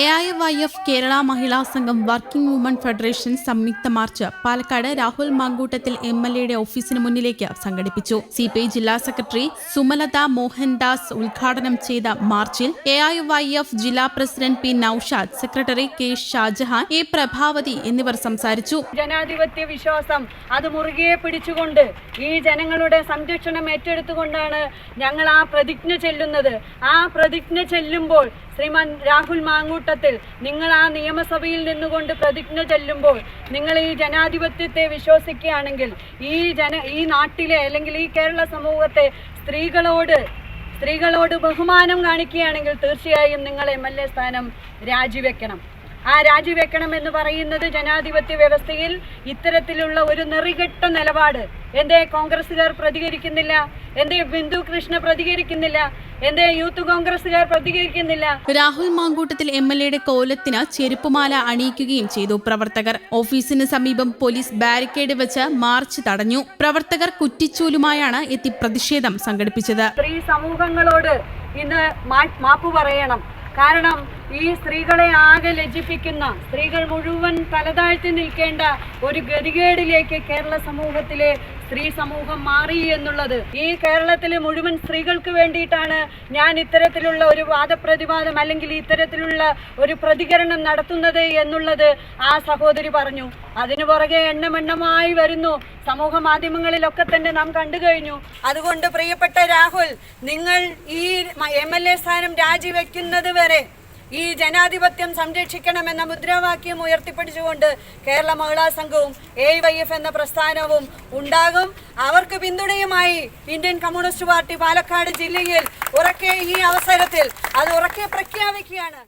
A I Y F Kerala Mahila Sangham working women federation സംയുക്ത march Palakkad Rahul Mankoottathil M L എയുടെ ഓഫീസിന് മുന്നിലേക്ക് സംഘടിപ്പിച്ചു. C P I ജില്ലാ secretary Sumalatha Mohandas ഉദ്ഘാടനം ചെയ്ത മാർച്ചിൽ എ ഐ വൈ എഫ് ജില്ലാ president P Noushad secretary K Shajahan A Prabhavathi എന്നിവർ സംസാരിച്ചു. ജനാധിപത്യ വിശ്വാസം അത് മുറുകെ പിടിച്ചുകൊണ്ട് ഈ ജനങ്ങളുടെ സംരക്ഷണം ഏറ്റെടുത്തുകൊണ്ടാണ് ഞങ്ങൾ ആ പ്രതിജ്ഞ ചെല്ലുന്നത്. ആ പ്രതിജ്ഞ ചെല്ലുമ്പോൾ ശ്രീമാൻ രാഹുൽ മാങ്ങൂട്ടത്തിൽ നിങ്ങൾ ആ നിയമസഭയിൽ നിന്നുകൊണ്ട് പ്രതിജ്ഞ ചെല്ലുമ്പോൾ നിങ്ങൾ ഈ ജനാധിപത്യത്തെ വിശ്വസിക്കുകയാണെങ്കിൽ ഈ ജന ഈ നാട്ടിലെ അല്ലെങ്കിൽ ഈ കേരള സമൂഹത്തെ സ്ത്രീകളോട് സ്ത്രീകളോട് ബഹുമാനം കാണിക്കുകയാണെങ്കിൽ തീർച്ചയായും നിങ്ങൾ എം എൽ എ സ്ഥാനം രാജിവെക്കണം. ആ രാജിവെക്കണം എന്ന് പറയുന്നത് ജനാധിപത്യ വ്യവസ്ഥയിൽ ഇത്തരത്തിലുള്ള ഒരു നെറികെട്ട നിലപാട്. എന്തേ കോൺഗ്രസ്സുകാർ പ്രതികരിക്കുന്നില്ല? എന്തേ ബിന്ദു കൃഷ്ണ പ്രതികരിക്കുന്നില്ല? എന്തേ യൂത്ത് കോൺഗ്രസ്സുകാർ പ്രതികരിക്കുന്നില്ല? രാഹുൽ മാങ്കൂട്ടത്തിൽ എം എൽ എയുടെ കോലത്തിന് ചെരുപ്പുമാല അണിയിക്കുകയും ചെയ്തു പ്രവർത്തകർ. ഓഫീസിന് സമീപം പോലീസ് ബാരിക്കേഡ് വെച്ച് മാർച്ച് തടഞ്ഞു. പ്രവർത്തകർ കുറ്റിച്ചൂലുമായാണ് എത്തി പ്രതിഷേധം സംഘടിപ്പിച്ചത്. സ്ത്രീ സമൂഹങ്ങളോട് ഇന്ന് മാപ്പ് പറയണം. കാരണം ഈ സ്ത്രീകളെ ആകെ ലജ്ജിപ്പിക്കുന്ന സ്ത്രീകൾ മുഴുവൻ തലതാഴ്ത്തി നിൽക്കേണ്ട ഒരു ഗതികേടിലേക്ക് കേരള സമൂഹത്തിലെ സ്ത്രീ സമൂഹം മാറി എന്നുള്ളത്. ഈ കേരളത്തിലെ മുഴുവൻ സ്ത്രീകൾക്ക് വേണ്ടിയിട്ടാണ് ഞാൻ ഇത്തരത്തിലുള്ള ഒരു വാദപ്രതിവാദം അല്ലെങ്കിൽ ഇത്തരത്തിലുള്ള ഒരു പ്രതികരണം നടത്തുന്നത് എന്നുള്ളത് ആ സഹോദരി പറഞ്ഞു. അതിനു പുറകെ എണ്ണമെണ്ണമായി വരുന്നു. സമൂഹ മാധ്യമങ്ങളിലൊക്കെ തന്നെ നാം കണ്ടു കഴിഞ്ഞു. അതുകൊണ്ട് പ്രിയപ്പെട്ട രാഹുൽ നിങ്ങൾ ഈ എം എൽ എ സ്ഥാനം രാജിവെക്കുന്നത് വരെ ഈ ജനാധിപത്യം സംരക്ഷിക്കണമെന്ന മുദ്രാവാക്യം ഉയർത്തിപ്പിടിച്ചുകൊണ്ട് കേരള മഹിളാ സംഘവും എ വൈ എഫ് എന്ന പ്രസ്ഥാനവും ഉണ്ടാകും. അവർക്ക് പിന്തുണയുമായി ഇന്ത്യൻ കമ്മ്യൂണിസ്റ്റ് പാർട്ടി പാലക്കാട് ജില്ലയിൽ ഉറക്കെ ഈ അവസരത്തിൽ അത് ഉറക്കെ പ്രഖ്യാപിക്കുകയാണ്.